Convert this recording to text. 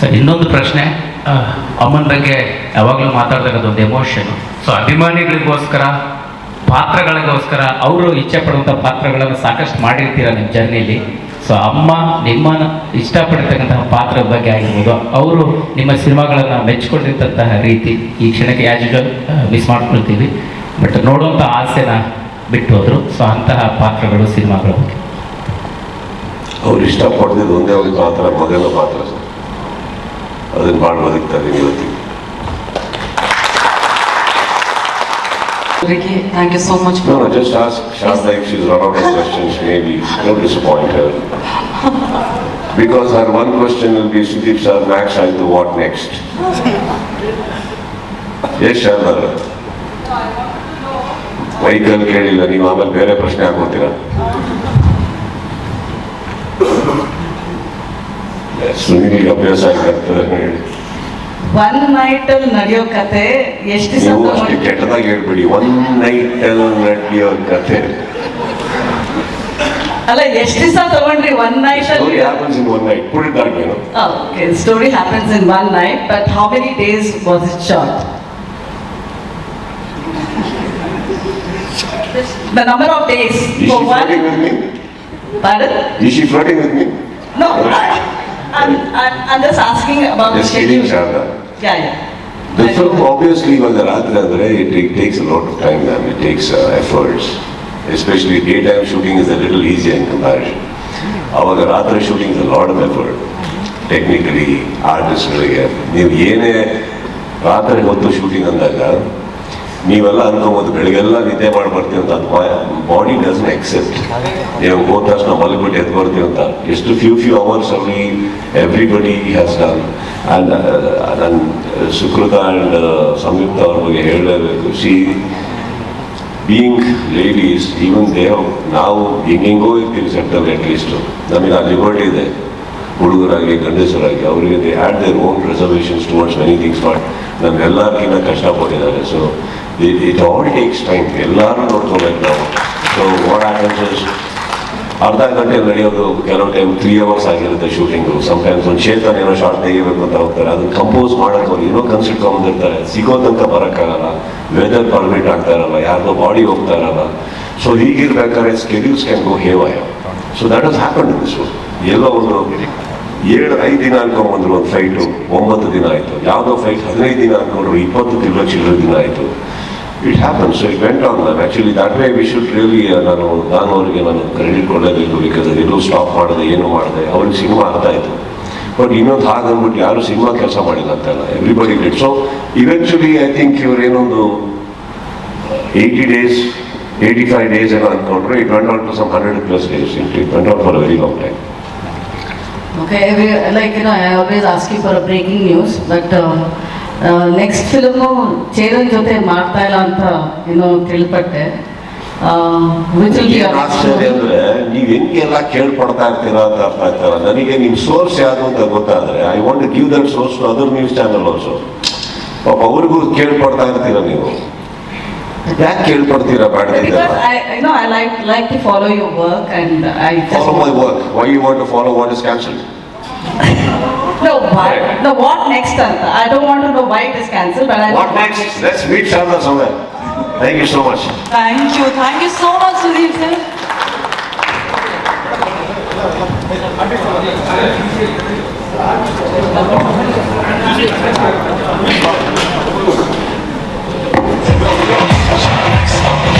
Sir ಇನ್ನೊಂದು ಪ್ರಶ್ನೆ. ಅಮ್ಮನ ಬಗ್ಗೆ ಯಾವಾಗಲೂ ಮಾತಾಡ್ತಕ್ಕಂಥ ಒಂದು ಎಮೋಷನ್ ಸೊ ಅಭಿಮಾನಿಗಳಿಗೋಸ್ಕರ ಪಾತ್ರಗಳಿಗೋಸ್ಕರ ಅವರು ಇಚ್ಛೆ ಪಡುವಂಥ ಪಾತ್ರಗಳನ್ನು ಸಾಕಷ್ಟು ಮಾಡಿರ್ತೀರ ನಿಮ್ಮ ಜರ್ನಿಲಿ? ಸೊ ಅಮ್ಮ ನಿಮ್ಮ ಇಷ್ಟಪಡ್ತಕ್ಕಂತಹ ಪಾತ್ರದ ಬಗ್ಗೆ ಆಗಿರ್ಬೋದು. ಅವರು ನಿಮ್ಮ ಸಿನಿಮಾಗಳನ್ನು ಮೆಚ್ಕೊಂಡಿರ್ತಂತಹ ರೀತಿ ಈ ಕ್ಷಣಕ್ಕೆ ಆ್ಯಸ್ ಯೂಶಲ್ ಮಿಸ್ ಮಾಡ್ಕೊಳ್ತೀವಿ. ಬಟ್ ನೋಡುವಂಥ ಆಸೆನ ಬಿಟ್ಟು ಹೋದರು. ಸೊ ಅಂತಹ ಪಾತ್ರಗಳು ಸಿನಿಮಾಗಳ ಬಗ್ಗೆ. ಅವ್ರು ಇಷ್ಟಪಡ್ತಿದ್ದು ಒಂದೇ ಒಂದು ಪಾತ್ರ ಮೊದಲ ಪಾತ್ರ ಸರ್. ಅದನ್ನು ಭಾಳ ಬದುಕ್ತಾ ಇದ್ದೀನಿ ಇವತ್ತಿಗೆ Ricky, thank you so much No, for no, just ask Sharda if she's run out of questions, maybe. Don't disappoint her. Because her one question will be, Sudeep sir, Max, I do what next? Yes, Sharda. Michael ಕೇಳಿಲ್ಲ ನೀವು ಆಮೇಲೆ ಬೇರೆ ಪ್ರಶ್ನೆ ಹಾಕೋತೀರಾ ಸುನಿಲಿಗೆ ಅಭ್ಯಾಸ ಆಗಿರ್ತದೆ ಹೇಳಿ one night ಅಲ್ಲಿ ನಡೆಯೋ ಕತೆ ಎಷ್ಟು ದಿವಸ ನೀವು ಅಷ್ಟು ಕೆಟ್ಟದಾಗಿ ಹೇಳ್ಬಿಡಿ ಒನ್ ನೈಟ್ ನಡೆಯೋ ಕಥೆ ಅಲ್ಲ ಎಷ್ಟು ದಿವಸ ತಗೊಂಡ್ರಿ ಒನ್ ನೈಟ್ Story ಅಲ್ಲಿ happens in one night. Put it that way, no? Okay story happens in one night but how many days was it short The number of days Is she for one. flirting with me? Pardon? Is she flirting with me? No, I, I'm, I'm, I'm just asking about the Just kidding, schedule. Sharda. Yeah, yeah. The film obviously was ರಾತ್ರಿ ಅಂದ್ರೆ it, it takes a lot of time and it takes uh, efforts. Especially daytime shooting is a little easier in comparison. ಅವಾಗ ರಾತ್ರಿ shooting is lot of effort technically ಆರ್ಟಿಸ್ಟ್ಗಳಿಗೆ ನೀವು ಏನೇ ರಾತ್ರಿ ಹೊತ್ತು shooting ಅಂದಾಗ ನೀವೆಲ್ಲ ಅನ್ಕೋಬೋದು ಬೆಳಗ್ಗೆಲ್ಲ ನಿದ್ದೆ ಮಾಡಿ ಬರ್ತೀವಿ ಅಂತ ಅದು ಬಾಡಿ ಡಸ್ ಎಕ್ಸೆಪ್ಟ್ ನೀವು ಹೋದ ತಕ್ಷಣ ಮಲಗ್ಬಿಟ್ಟು ಎದ್ದು ಬರ್ತೀವಿ ಅಂತ ಎಷ್ಟು ಫ್ಯೂ ಫ್ಯೂ ಅವರ್ಸ್ ಅಲ್ಲಿ ಎವ್ರಿಬಡಿ ಹ್ಯಾಸ್ ಡನ್ ಆ್ಯಂಡ್ ನನ್ನ ಸುಕೃತ ಆ್ಯಂಡ್ ಸಂಯುಕ್ತ ಅವ್ರ ಬಗ್ಗೆ ಹೇಳಲೇಬೇಕು. ಸಿ ಬೀಯಿಂಗ್ ಲೇಡೀಸ್ ಈವನ್ ದೇಹ ನಾವು ಹೆಂಗೆಂಗೋ ಇರ್ತೀವಿ ಸೆಂಟರ್ ಅಟ್ಲೀಸ್ಟು ನಮಗೆ ಆ ಲಿಬರ್ಟಿ ಇದೆ. ಹುಡುಗರಾಗಿ, ಗಂಡಸರಾಗಿ, ಅವರಿಗೆ they had their own reservations towards many things but ನಮ್ಮೆಲ್ಲರಿಗಿಂತ ಕಷ್ಟಪಟ್ಟಿದ್ದಾರೆ. So it all takes time ಎಲ್ಲರೂ ನೋಡ್ಕೋಬೇಕು ನಾವು. ಸೊ ಹ್ಯಾಪನ್ಸ್ ಅರ್ಧ ಗಂಟೆ ನಡೆಯೋದು ಕೆಲವು ಟೈಮ್ ತ್ರೀ ಅವರ್ಸ್ ಆಗಿರುತ್ತೆ ಶೂಟಿಂಗು ಸಮ್ಟೈಮ್ಸ್ ಒಂದು ಚೇತನ ಏನೋ ಶಾರ್ಟ್ ತೆಗಿಬೇಕು ಅಂತ ಹೋಗ್ತಾರೆ. ಅದನ್ನು ಕಂಪೋಸ್ ಮಾಡೋಕೆ ಅವ್ರು ಏನೋ ಕನ್ಸಿಟ್ಕೊಂಡ್ಬಂದಿರ್ತಾರೆ ಸಿಗೋ ತನಕ ಬರೋಕ್ಕಾಗಲ್ಲ. ವೆದರ್ ಪರ್ಮಿಟ್ ಆಗ್ತಾ ಇರಲ್ಲ. ಯಾರ್ದೋ ಬಾಡಿ ಹೋಗ್ತಾ ಇರಲ್ಲ. So ಹೀಗಿರ್ಬೇಕಾದ್ರೆ schedules can go haywire so that is happen this ಎಲ್ಲೋ ಒಂದು ಏಳು, ಐದು ದಿನ ಅನ್ಕೊಂಡ್ಬಂದ್ರು ಒಂದು ಫ್ಲೈಟು ಒಂಬತ್ತು ದಿನ ಆಯಿತು. ಯಾವುದೋ ಫ್ಲೈಟ್ ಹದಿನೈದು ದಿನ ಅನ್ಕೊಂಡ್ರು, ಇಪ್ಪತ್ತು ತಿಂಗಳ ಚಿಲ್ಲರ ದಿನ ಆಯಿತು. It happen so it went on life actually that way we should really ನಾನು ನಾನು ಅವರಿಗೆ ನಾನು ಕ್ರೆಡಿಟ್ ಕೊಡಲೇಬೇಕು ಬಿಕಾಸ್ ಎಲ್ಲೂ ಸ್ಟಾಪ್ ಮಾಡಿದೆ ಏನು ಮಾಡಿದೆ. ಅವ್ರಿಗೆ ಸಿನಿಮಾ ಅರ್ಥ ಆಯಿತು. ಬಟ್ ಇನ್ನೊಂದು ಹಾಗಂದ್ಬಿಟ್ಟು ಯಾರು ಸಿನಿಮಾ ಕೆಲಸ ಮಾಡಿಲ್ಲ ಅಂತಲ್ಲ everybody did so eventually I think ಇವ್ರು ಏನೊಂದು eighty days eighty five days ಏನೋ ಅಂದ್ಕೊಂಡ್ರೆ it went on to some hundred plus days it went on for very long time we, like you know, I always ask you for a breaking news, uh, uh, film Cheran ಜೊತೆ ಮಾಡ್ತಾ ಇಲ್ಲ ಅಂತ ಏನೋ ತಿಳ್ಪಟ್ಟೆ. ಆಶ್ಚರ್ಯ ಅಂದ್ರೆ ನೀವ್ ಹೆಂಗೆಲ್ಲ ಕೇಳ್ಪಡ್ತಾ ಇರ್ತೀರಾ ಅಂತ ಅರ್ಥ ಆಗ್ತಾರ ನನಗೆ ನಿಮ್ ಸೋರ್ಸ್ ಯಾವುದು ಅಂತ ಗೊತ್ತಾದ್ರೆ I want give that source to other news channel also ಪಾಪ ಅವ್ರಿಗೂ ಕೇಳ್ಪಡ್ತಾ ಇರ್ತೀರಾ ನೀವು? ಯಾಕೆ ಕೇಳ್ಪಡ್ತೀರಾ ಬೇಡ like to follow your work and follow my work why you want to follow what is cancel no why. The what next, I don't want to know why it is cancelled, but I. What next? Let's meet Sharda somewhere. Thank you so much. Thank you. Thank you so much, Sudeep sir.